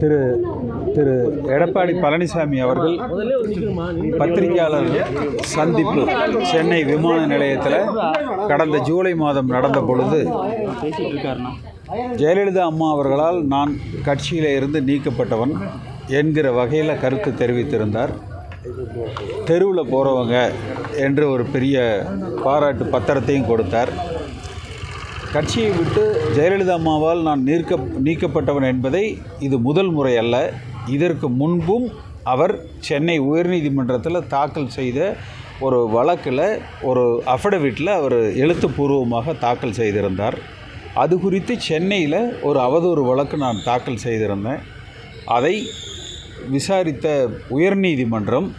திரு திரு எடப்பாடி பழனிசாமி அவர்கள் பத்திரிகையாளர் சந்திப்பு சென்னை விமான நிலையத்தில் கடந்த ஜூலை மாதம் நடந்த பொழுது ஜெயலலிதா அம்மா அவர்களால் நான் கட்சியில் இருந்து நீக்கப்பட்டவன் என்கிற வகையில் கருத்து தெரிவித்திருந்தார். தெருவில் போகிறவங்க என்று ஒரு பெரிய பாராட்டு பத்திரத்தையும் கொடுத்தார். கட்சியை விட்டு ஜெயலலிதா அம்மாவால் நான் நீக்க நீக்கப்பட்டவன் என்பதை இது முதல் முறை அல்ல. இதற்கு முன்பும் அவர் சென்னை உயர்நீதிமன்றத்தில் தாக்கல் செய்த ஒரு வழக்கில் ஒரு அஃபிடவிட்டில் அவர் எழுத்துப்பூர்வமாக தாக்கல் செய்திருந்தார். அது குறித்து சென்னையில் ஒரு அவதூறு வழக்கு நான் தாக்கல் செய்திருந்தேன். அதை விசாரித்த உயர்நீதிமன்றம்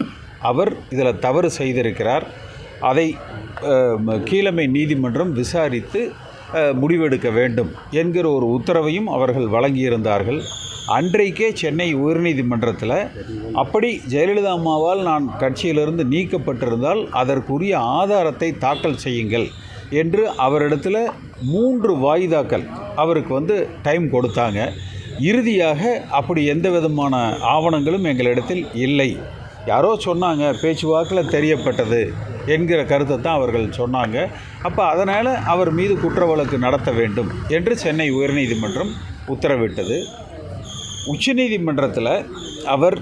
அவர் இதில் தவறு செய்திருக்கிறார். அதை கீழமை நீதிமன்றம் விசாரித்து முடிவெடுக்க வேண்டும் என்கிற ஒரு உத்தரவையும் அவர்கள் வழங்கியிருந்தார்கள். அன்றைக்கே சென்னை உயர்நீதிமன்றத்தில் அப்படி ஜெயலலிதா அம்மாவால் நான் கட்சியிலிருந்து நீக்கப்பட்டிருந்தால் அதற்குரிய ஆதாரத்தை தாக்கல் செய்யுங்கள் என்று அவரிடத்தில் மூன்று வாய்தாக்கள் அவருக்கு வந்து டைம் கொடுத்தாங்க. இறுதியாக அப்படி எந்த விதமான ஆவணங்களும் எங்களிடத்தில் இல்லை. யாரோ சொன்னாங்க பேச்சுவாக்கில் தெரியப்பட்டது என்கிற கருத்தை தான் அவர்கள் சொன்னாங்க. அப்போ அதனால் அவர் மீது குற்ற வழக்கு நடத்த வேண்டும் என்று சென்னை உயர்நீதிமன்றம் உத்தரவிட்டது. உச்சநீதிமன்றத்தில் அவர்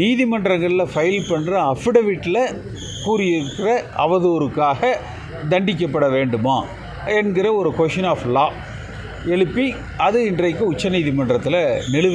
நீதிமன்றங்களில் ஃபைல் பண்ணுற அஃபிடவிட்டில் கூறியிருக்கிற அவதூறுக்காக தண்டிக்கப்பட வேண்டுமா என்கிற ஒரு கொஷின் ஆஃப் லா எழுப்பி அது இன்றைக்கு உச்சநீதிமன்றத்தில் நிலு